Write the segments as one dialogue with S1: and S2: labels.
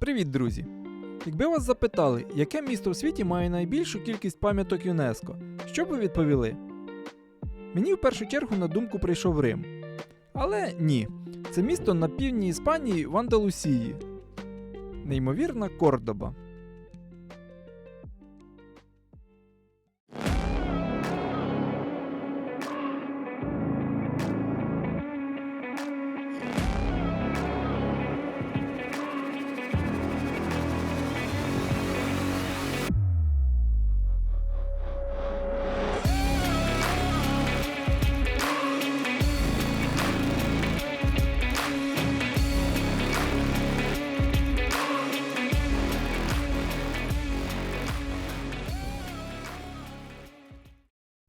S1: Привіт, друзі! Якби вас запитали, яке місто в світі має найбільшу кількість пам'яток ЮНЕСКО, що б ви відповіли? Мені в першу чергу на думку прийшов Рим. Але ні, це місто на півдні Іспанії в Андалусії. Неймовірна Кордоба.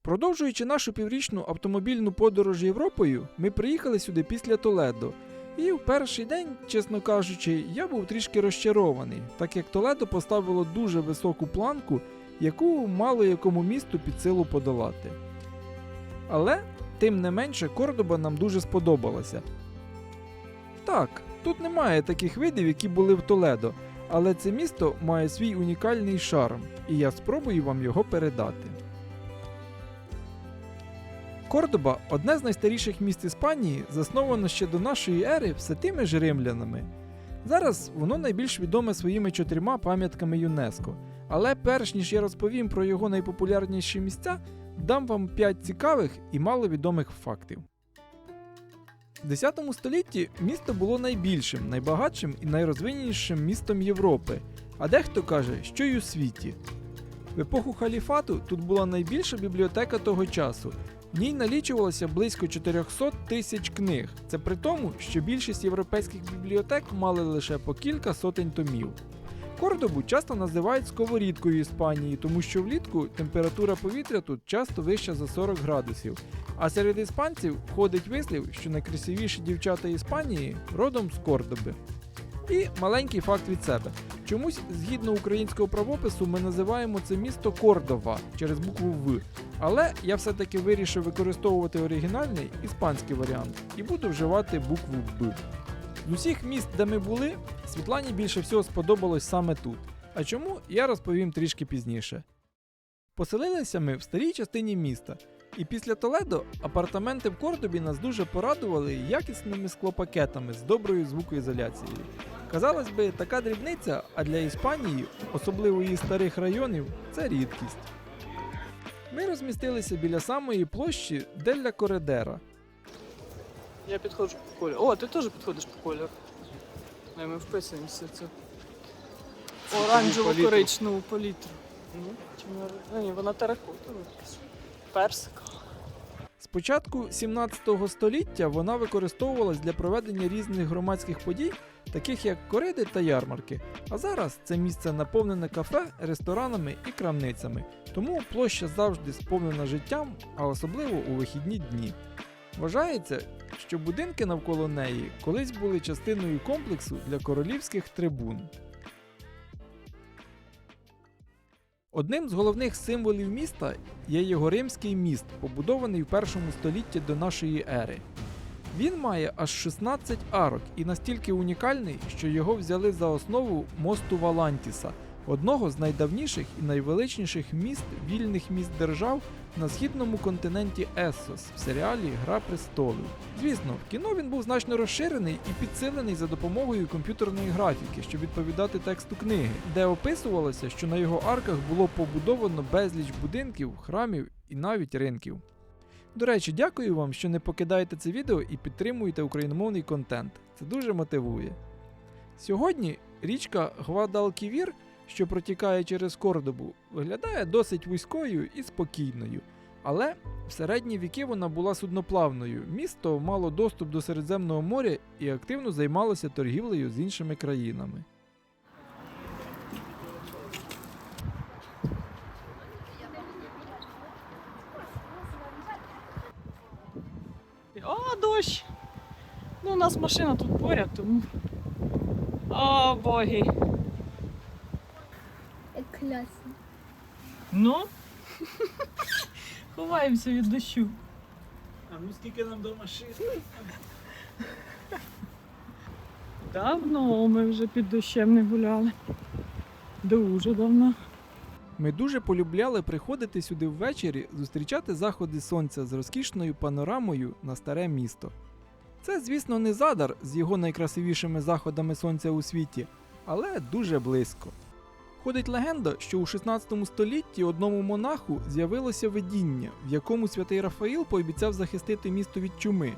S1: Продовжуючи нашу піврічну автомобільну подорож Європою, ми приїхали сюди після Толедо. І в перший день, чесно кажучи, я був трішки розчарований, так як Толедо поставило дуже високу планку, яку мало якому місту під силу подолати. Але, тим не менше, Кордоба нам дуже сподобалася. Так, тут немає таких видів, які були в Толедо, але це місто має свій унікальний шарм, і я спробую вам його передати. Кордоба одне з найстаріших міст Іспанії, засновано ще до нашої ери все тими ж римлянами. Зараз воно найбільш відоме своїми чотирма пам'ятками ЮНЕСКО. Але перш ніж я розповім про його найпопулярніші місця, дам вам 5 цікавих і маловідомих фактів. В 10 столітті місто було найбільшим, найбагатшим і найрозвиненішим містом Європи, а дехто каже, що й у світі. В епоху халіфату тут була найбільша бібліотека того часу, в ній налічувалося близько 400 тисяч книг. Це при тому, що більшість європейських бібліотек мали лише по кілька сотень томів. Кордобу часто називають сковорідкою Іспанії, тому що влітку температура повітря тут часто вища за 40 градусів. А серед іспанців ходить вислів, що найкрасивіші дівчата Іспанії родом з Кордоби. І маленький факт від себе. Чомусь, згідно українського правопису, ми називаємо це місто Кордова через букву В. Але я все-таки вирішив використовувати оригінальний іспанський варіант і буду вживати букву Б. З усіх міст, де ми були, Світлані більше всього сподобалось саме тут. А чому я розповім трішки пізніше. Поселилися ми в старій частині міста, і після Толедо апартаменти в Кордобі нас дуже порадували якісними склопакетами з доброю звукоізоляцією. Казалось би, така дрібниця, а для Іспанії, особливо її старих районів, це рідкість. Ми розмістилися біля самої площі Делля Коредера.
S2: Я підходжу по кольору. О, ти теж підходиш по кольору. Ми вписуємося в цю оранжево-коричневу палітру. Ну, ні, вона теракотова. Персика.
S1: З початку 17 століття вона використовувалась для проведення різних громадських подій, таких як кориди та ярмарки. А зараз це місце наповнене кафе, ресторанами і крамницями, тому площа завжди сповнена життям, а особливо у вихідні дні. Вважається, що будинки навколо неї колись були частиною комплексу для королівських трибун. Одним з головних символів міста є його римський міст, побудований в першому столітті до нашої ери. Він має аж 16 арок і настільки унікальний, що його взяли за основу мосту Валантіса, одного з найдавніших і найвеличніших міст вільних міст держав на східному континенті Ессос в серіалі Гра престолів. Звісно, в кіно він був значно розширений і підсилений за допомогою комп'ютерної графіки, щоб відповідати тексту книги, де описувалося, що на його арках було побудовано безліч будинків, храмів і навіть ринків. До речі, дякую вам, що не покидаєте це відео і підтримуєте україномовний контент. Це дуже мотивує. Сьогодні річка Гвадалківір, що протікає через Кордобу, виглядає досить вузькою і спокійною. Але в середні віки вона була судноплавною. Місто мало доступ до Середземного моря і активно займалося торгівлею з іншими країнами.
S2: О, дощ! Ну, у нас машина тут поряд, тому. О, боги!
S3: Як класно.
S2: Ну? Ховаємося від дощу.
S1: А ну скільки нам до машини?
S2: Давно ми вже під дощем не гуляли. Дуже давно.
S1: Ми дуже полюбляли приходити сюди ввечері, зустрічати заходи сонця з розкішною панорамою на старе місто. Це, звісно, не задар з його найкрасивішими заходами сонця у світі, але дуже близько. Ходить легенда, що у 16 столітті одному монаху з'явилося видіння, в якому святий Рафаїл пообіцяв захистити місто від чуми.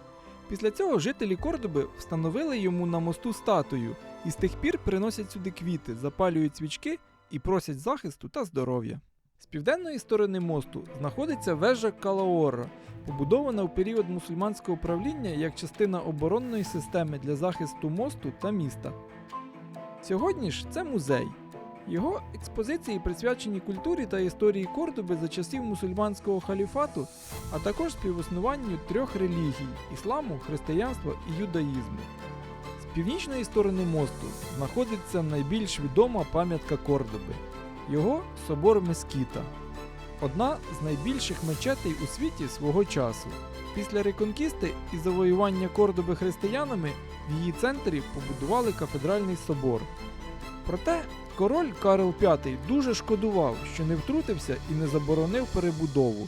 S1: Після цього жителі Кордоби встановили йому на мосту статую і з тих пір приносять сюди квіти, запалюють свічки і просять захисту та здоров'я. З південної сторони мосту знаходиться вежа Калаора, побудована у період мусульманського правління як частина оборонної системи для захисту мосту та міста. Сьогодні ж це музей. Його експозиції присвячені культурі та історії Кордоби за часів мусульманського халіфату, а також співіснуванню трьох релігій ісламу, християнства і юдаїзму. Північної сторони мосту знаходиться найбільш відома пам'ятка Кордоби його собор Мескіта, одна з найбільших мечетей у світі свого часу. Після реконкісти і завоювання Кордоби християнами в її центрі побудували кафедральний собор. Проте король Карл V дуже шкодував, що не втрутився і не заборонив перебудову.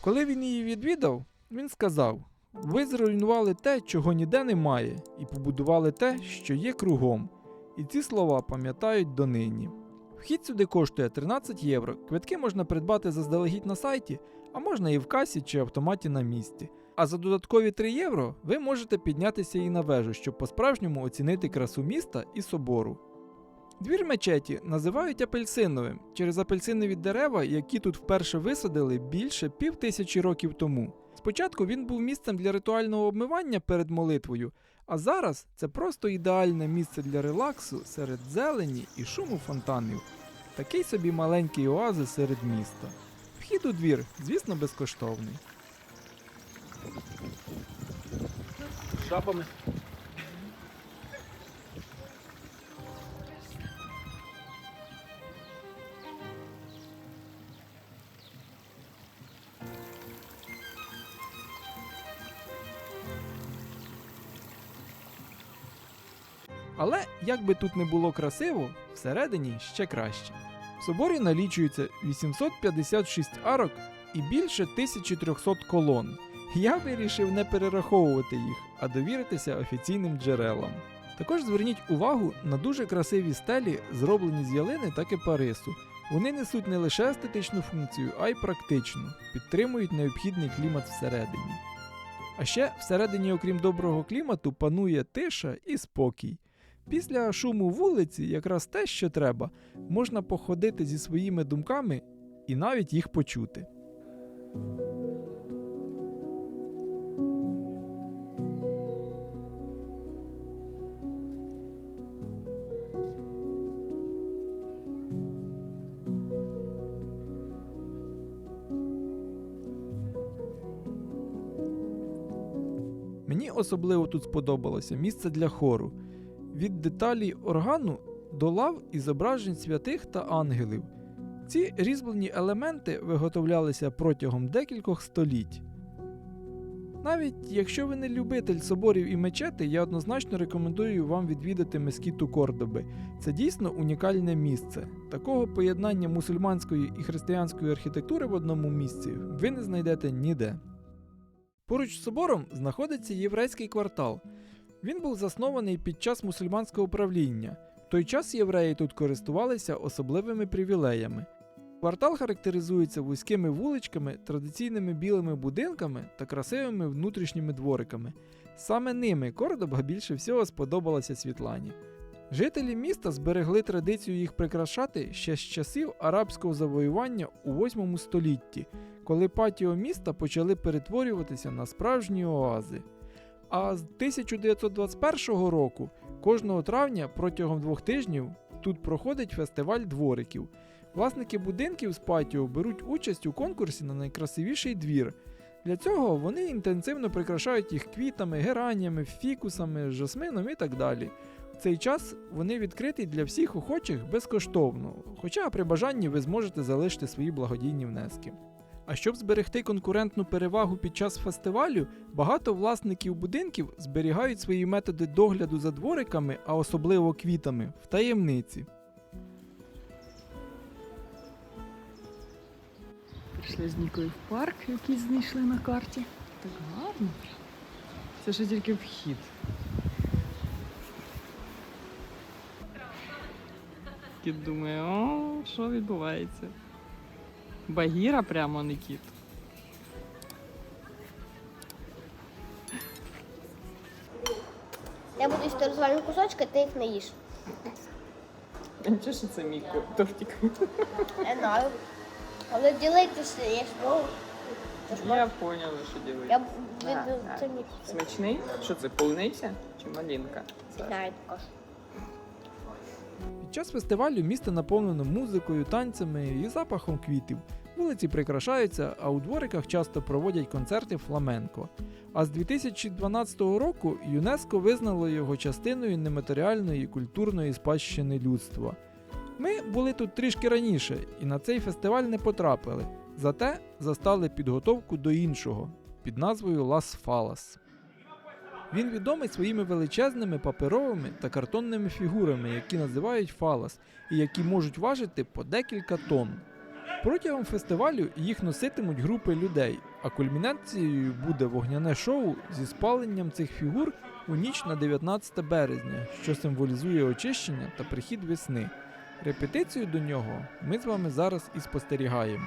S1: Коли він її відвідав, він сказав: ви зруйнували те, чого ніде немає, і побудували те, що є кругом. І ці слова пам'ятають донині. Вхід сюди коштує 13 євро. Квитки можна придбати заздалегідь на сайті, а можна і в касі чи автоматі на місці. А за додаткові 3 євро ви можете піднятися і на вежу, щоб по-справжньому оцінити красу міста і собору. Двір мечеті називають апельсиновим через апельсинові дерева, які тут вперше висадили більше пів тисячі років тому. Спочатку він був місцем для ритуального обмивання перед молитвою, а зараз це просто ідеальне місце для релаксу серед зелені і шуму фонтанів. Такий собі маленький оазис серед міста. Вхід у двір, звісно, безкоштовний.
S2: З
S1: як би тут не було красиво, всередині ще краще. В соборі налічується 856 арок і більше 1300 колон. Я вирішив не перераховувати їх, а довіритися офіційним джерелам. Також зверніть увагу на дуже красиві стелі, зроблені з ялини та кипарису. Вони несуть не лише естетичну функцію, а й практичну, підтримують необхідний клімат всередині. А ще всередині, окрім доброго клімату, панує тиша і спокій. Після шуму вулиці, якраз те, що треба, можна походити зі своїми думками і навіть їх почути. Мені особливо тут сподобалося місце для хору. Від деталей органу до лав і зображень святих та ангелів. Ці різьблені елементи виготовлялися протягом декількох століть. Навіть якщо ви не любитель соборів і мечети, я однозначно рекомендую вам відвідати мескіту Кордоби. Це дійсно унікальне місце. Такого поєднання мусульманської і християнської архітектури в одному місці ви не знайдете ніде. Поруч з собором знаходиться єврейський квартал. Він був заснований під час мусульманського правління. В той час євреї тут користувалися особливими привілеями. Квартал характеризується вузькими вуличками, традиційними білими будинками та красивими внутрішніми двориками. Саме ними Кордоба більше всього сподобалася Світлані. Жителі міста зберегли традицію їх прикрашати ще з часів арабського завоювання у 8 столітті, коли патіо міста почали перетворюватися на справжні оази. А з 1921 року кожного травня протягом двох тижнів тут проходить фестиваль двориків. Власники будинків з патіо беруть участь у конкурсі на найкрасивіший двір. Для цього вони інтенсивно прикрашають їх квітами, гераніями, фікусами, жасмином і так далі. В цей час вони відкриті для всіх охочих безкоштовно, хоча при бажанні ви зможете залишити свої благодійні внески. А щоб зберегти конкурентну перевагу під час фестивалю, багато власників будинків зберігають свої методи догляду за двориками, а особливо квітами, в таємниці.
S2: Прийшли з Нікою в парк, який знайшли на карті. Так гарно. Це ще тільки вхід. Кіт думає, о, що відбувається? Багіра прямо не кіт.
S3: Я буду їсти розвалені кусочки, ти їх не їш.
S2: Нічого, що це мій тортик.
S3: Не знаю. Але ділитися є ж, це ж
S2: Я поняла, що.
S3: Я це мій.
S2: Смачний? Що це, полуниця чи малинка?
S3: Не знаю також.
S1: Під час фестивалю місто наповнено музикою, танцями і запахом квітів. Вулиці прикрашаються, а у двориках часто проводять концерти фламенко. А з 2012 року ЮНЕСКО визнало його частиною нематеріальної культурної спадщини людства. Ми були тут трішки раніше і на цей фестиваль не потрапили, зате застали підготовку до іншого під назвою Лас Фалас. Він відомий своїми величезними паперовими та картонними фігурами, які називають фалас, і які можуть важити по декілька тонн. Протягом фестивалю їх носитимуть групи людей, а кульмінацією буде вогняне шоу зі спаленням цих фігур у ніч на 19 березня, що символізує очищення та прихід весни. Репетицію до нього ми з вами зараз і спостерігаємо.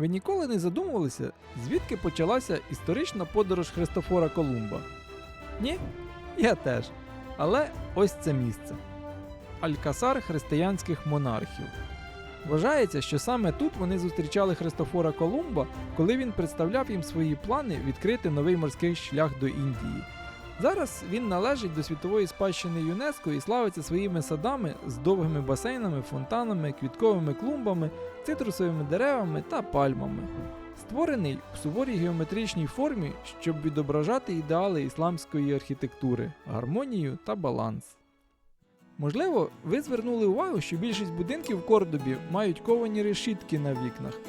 S1: Ви ніколи не задумувалися, звідки почалася історична подорож Христофора Колумба? Ні? Я теж. Але ось це місце. Алькасар християнських монархів. Вважається, що саме тут вони зустрічали Христофора Колумба, коли він представляв їм свої плани відкрити новий морський шлях до Індії. Зараз він належить до світової спадщини ЮНЕСКО і славиться своїми садами з довгими басейнами, фонтанами, квітковими клумбами, цитрусовими деревами та пальмами. Створений в суворій геометричній формі, щоб відображати ідеали ісламської архітектури, гармонію та баланс. Можливо, ви звернули увагу, що більшість будинків в Кордобі мають ковані решітки на вікнах.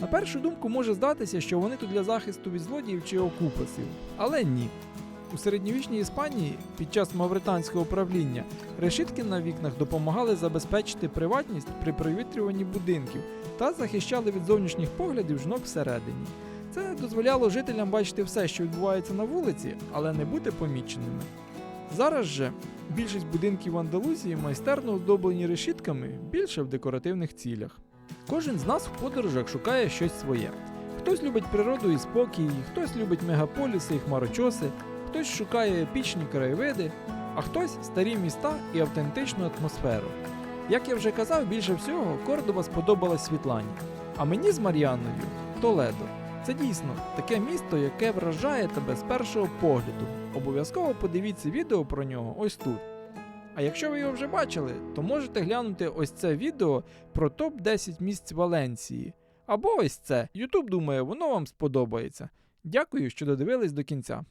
S1: На першу думку може здатися, що вони тут для захисту від злодіїв чи окупасів, але ні. У середньовічній Іспанії під час мавританського правління решітки на вікнах допомагали забезпечити приватність при провітрюванні будинків та захищали від зовнішніх поглядів жінок всередині. Це дозволяло жителям бачити все, що відбувається на вулиці, але не бути поміченими. Зараз же більшість будинків в Андалузії майстерно оздоблені решітками більше в декоративних цілях. Кожен з нас в подорожах шукає щось своє. Хтось любить природу і спокій, хтось любить мегаполіси і хмарочоси, хтось шукає епічні краєвиди, а хтось старі міста і автентичну атмосферу. Як я вже казав, більше всього Кордоба сподобалась Світлані. А мені з Мар'яною Толедо. Це дійсно таке місто, яке вражає тебе з першого погляду. Обов'язково подивіться відео про нього ось тут. А якщо ви його вже бачили, то можете глянути ось це відео про топ-10 місць Валенції. Або ось це. Ютуб думає, воно вам сподобається. Дякую, що додивились до кінця.